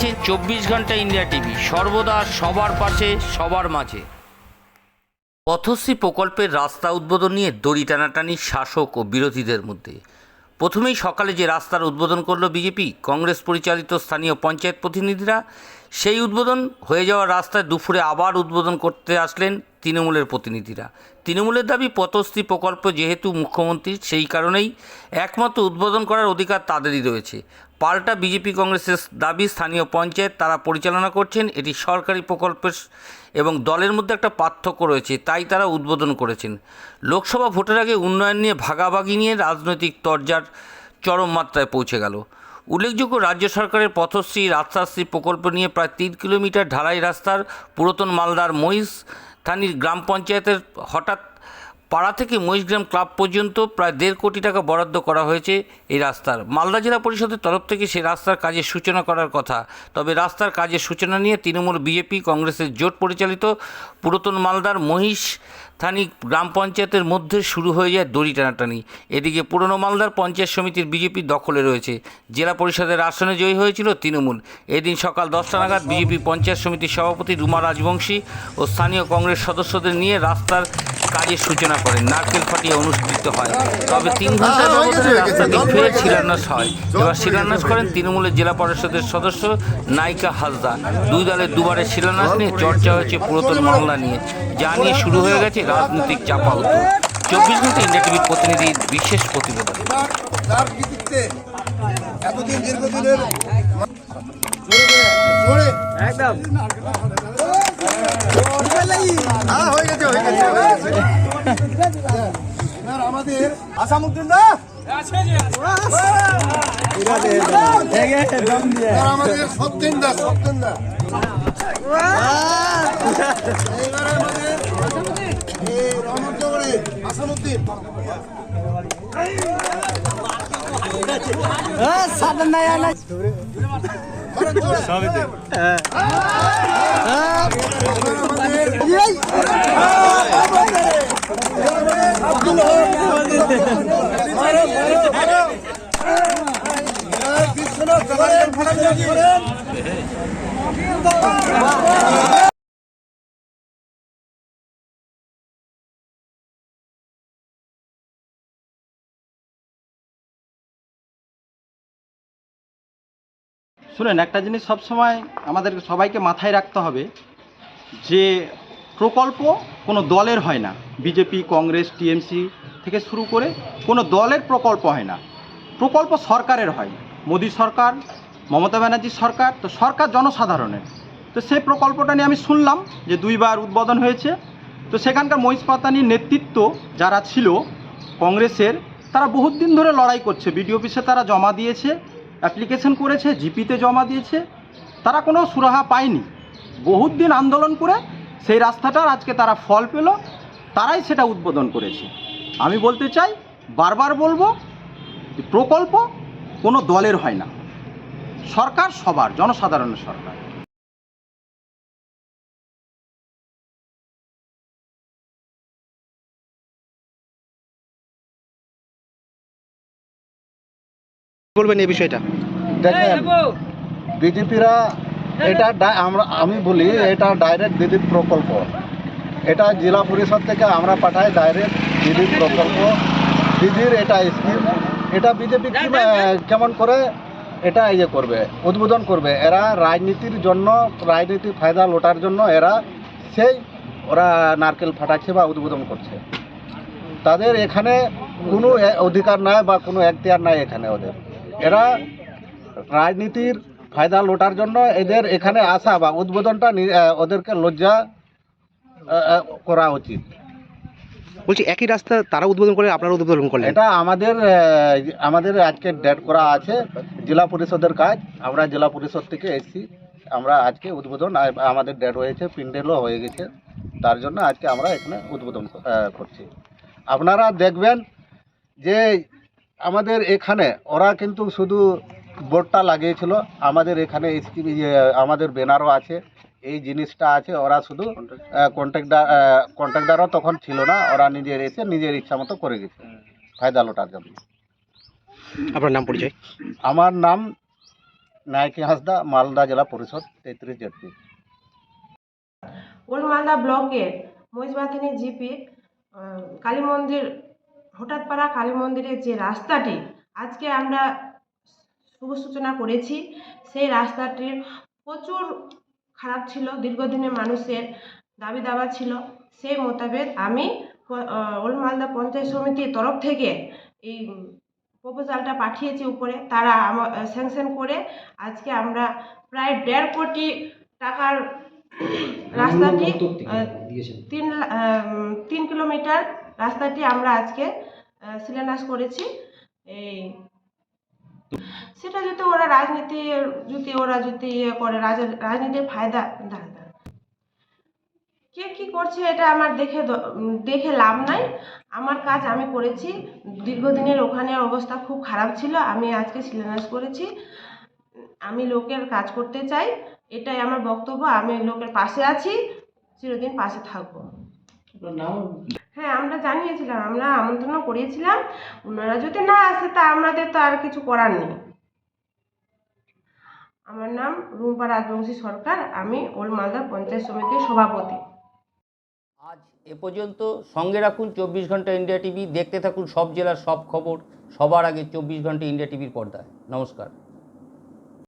দেখছেন চব্বিশ ঘণ্টা ইন্ডিয়া টিভি। সর্বদা সবার পাশে, সবার মাঝে। পথশ্রী প্রকল্পের রাস্তা উদ্বোধন নিয়ে দড়ি টানাটানি শাসক ও বিরোধীদের মধ্যে। প্রথমেই সকালে যে রাস্তার উদ্বোধন করল বিজেপি, কংগ্রেস পরিচালিত স্থানীয় পঞ্চায়েত প্রতিনিধিরা সেই উদ্বোধন হয়ে যাওয়ার রাস্তায় দুপুরে আবার উদ্বোধন করতে আসলেন তৃণমূলের প্রতিনিধিরা। তৃণমূলের দাবি, পথশ্রী প্রকল্প যেহেতু মুখ্যমন্ত্রী সেই কারণেই একমাত্র উদ্বোধন করার অধিকার তাদেরই রয়েছে। পাল্টা বিজেপি কংগ্রেসের দাবি স্থানীয় পঞ্চায়েত তারা পরিচালনা করছেন, এটি সরকারি প্রকল্পের এবং দলের মধ্যে একটা পার্থক্য রয়েছে, তাই তারা উদ্বোধন করেছেন। লোকসভা ভোটের আগে উন্নয়ন নিয়ে ভাগাভাগি নিয়ে রাজনৈতিক তরজার চরম মাত্রায় পৌঁছে গেল। উল্লেখযোগ্য রাজ্য সরকারের পথশ্রী রাস্তাশ্রী প্রকল্প নিয়ে প্রায় তিন কিলোমিটার ঢালাই রাস্তার পুরাতন মালদার মহিষ থানির গ্রাম পঞ্চায়েতের হঠাৎ পাড়া থেকে মহিষগ্রাম ক্লাব পর্যন্ত প্রায় দেড় কোটি টাকা বরাদ্দ করা হয়েছে এই রাস্তার। মালদা জেলা পরিষদের তরফ থেকে সেই রাস্তার কাজের সূচনা করার কথা। তবে রাস্তার কাজের সূচনা নিয়ে তৃণমূল বিজেপি, কংগ্রেসের জোট পরিচালিত পুরাতন মালদার মহিষ থানি গ্রাম পঞ্চায়েতের মধ্যে শুরু হয়ে যায় দড়ি টানাটানি। এদিকে পুরনো মালদার পঞ্চায়েত সমিতির বিজেপি দখলে রয়েছে। জেলা পরিষদের আসনে জয়ী হয়েছিল তৃণমূল। এদিন সকাল দশটা নাগাদ বিজেপি পঞ্চায়েত সমিতির সভাপতি রুমা রাজবংশী ও স্থানীয় কংগ্রেস সদস্যদের নিয়ে রাস্তার কাজের সূচনা করেন নারকেল ফাটিয়ে অনুষ্ঠিত হয়। তবে তিন ঘণ্টার ব্যবধানে রাস্তাটি ফের শিলান্যাস হয়। এবার শিলান্যাস করেন তৃণমূলের জেলা পরিষদের সদস্য নায়িকা হাসদা দুই দলের দুবারের শিলান্যাস নিয়ে চর্চা হয়েছে পুরাতন মামলা নিয়ে। যা নিয়ে শুরু হয়ে গেছে রাজনৈতিক চাপা উত্তর। চব্বিশ ঘণ্টা ইন্ডিয়া টিভির প্রতিনিধির বিশেষ প্রতিবেদন। একদম। হ্যাঁ হয়ে গেছে হয়ে গেছে আমাদের আসামুদ্দিন আমাদের সত্যেন দা সত্যেন দা। এইবার আমাদের এবার বিশ্বনাথ শুনেন, একটা জিনিস সবসময় আমাদের সবাইকে মাথায় রাখতে হবে যে প্রকল্প কোনো দলের হয় না। বিজেপি, কংগ্রেস, টিএমসি থেকে শুরু করে কোনো দলের প্রকল্প হয় না। প্রকল্প সরকারের হয়। মোদী সরকার, মমতা ব্যানার্জি সরকার, তো সরকার জনসাধারণের। তো সেই প্রকল্পটা নিয়ে আমি শুনলাম যে দুইবার উদ্বোধন হয়েছে। তো সেখানকার মহিষ পাতানির নেতৃত্ব যারা ছিল কংগ্রেসের, তারা বহুত দিন ধরে লড়াই করছে। বিডিও অফিসে তারা জমা দিয়েছে। অ্যাপ্লিকেশন করেছে, জিপিতে জমা দিয়েছে, তারা কোনো সুরাহা পায়নি। বহুত দিন আন্দোলন করে সেই রাস্তাটার আজকে তারা ফল পেল, তারাই সেটা উদ্বোধন করেছে। আমি বলতে চাই, বারবার বলব, প্রকল্প কোনো দলের হয় না। সরকার সবার, জনসাধারণের সরকার। বলবেন এই বিষয়টা? দেখেন বিজেপিরা এটা আমরা আমি বলি এটা ডাইরেক্ট দিদির প্রকল্প। এটা জেলা পরিষদ থেকে আমরা পাঠাই ডাইরেক্ট দিদির প্রকল্প। দিদির এটা স্কিম এটা বিজেপি কেমন করে এটা ইয়ে করবে উদ্বোধন করবে। এরা রাজনীতির জন্য রাজনীতির ফায়দা লোটার জন্য এরা সেই ওরা নারকেল ফাটাচ্ছে বা উদ্বোধন করছে। তাদের এখানে কোনো অধিকার নাই বা কোনো এখতিয়ার নাই এখানে ওদের। এরা রাজনীতির ফায়দা লোটার জন্য এদের এখানে আসা বা উদ্বোধনটা ওদেরকে লজ্জা করা উচিত। বলছি একই রাস্তা তারা উদ্বোধন করে আপনারা উদ্বোধন করলেন? এটা আমাদের আমাদের আজকে ডেট করা আছে জেলা পরিষদের কাজ। আমরা জেলা পরিষদ থেকে এসেছি। আমরা আজকে উদ্বোধন আমাদের ডেট হয়েছে পিন্ডেলও হয়ে গেছে। তার জন্য আজকে আমরা এখানে উদ্বোধন করছি। আপনারা দেখবেন যে আমাদের এখানে ওরা কিন্তু শুধু বোর্ডটা লাগিয়েছিল আমাদের এখানে স্কিম আমাদের ব্যানারও আছে এই জিনিসটা আছে ওরা শুধু কন্ট্রাক্টার কন্ট্রাক্টারও তখন ছিল না ওরা নিজের এসে নিজের ইচ্ছা মতো করে গেছে ফায়দা লোটার জন্য। আপনার নাম পরিচয়? আমার নাম নায়কি হাসদা মালদা জেলা পরিষদ তেত্রিশ জেডপি ওল্ড মালদা ব্লকের মহিষবাথানি জিপি কালী মন্দির হঠাৎপাড়া কালী মন্দিরের যে রাস্তাটি আজকে আমরা শুভ সূচনা করেছি। সেই রাস্তাটির প্রচুর খারাপ ছিল দীর্ঘদিনের মানুষের দাবি দাবা ছিল। সেই মোতাবেক আমি ওল মালদা পঞ্চায়েত সমিতির তরফ থেকে এই প্রপোজালটা পাঠিয়েছি উপরে। তারা আমার স্যাংশন করে আজকে আমরা প্রায় দেড় কোটি টাকার রাস্তাটি তিন তিন কিলোমিটার রাস্তাটি আমরা আজকে শিলান্যাস করেছি। এই, সেটা যদি ওরা রাজনীতি যদি ওরা যদি ইয়ে করে, রাজ- রাজনীতির ফায়দা দাঁড়া। কে কি করছে এটা আমার দেখে দেখে লাভ নাই। আমার কাজ আমি করেছি। দীর্ঘদিনের ওখানে অবস্থা খুব খারাপ ছিল। আমি আজকে শিলান্যাস করেছি। আমি লোকের কাজ করতে চাই। এটাই আমার বক্তব্য। আমি লোকের পাশে আছি। চিরদিন পাশে থাকব। হ্যাঁ আমরা জানিয়েছিলাম আমরা আমন্ত্রণ করিয়েছিলাম ওনারা যদি না আসে তা আমাদের তো আর কিছু করার নেই। আমার নাম রুম্পা রাজবংশী সরকার আমি ওল মালদা পঞ্চায়েত সমিতির সভাপতি। আজ এ পর্যন্ত সঙ্গে রাখুন চব্বিশ ঘণ্টা ইন্ডিয়া টিভি দেখতে থাকুন সব জেলার সব খবর সবার আগে চব্বিশ ঘণ্টা ইন্ডিয়া টিভির পর্দায়। নমস্কার।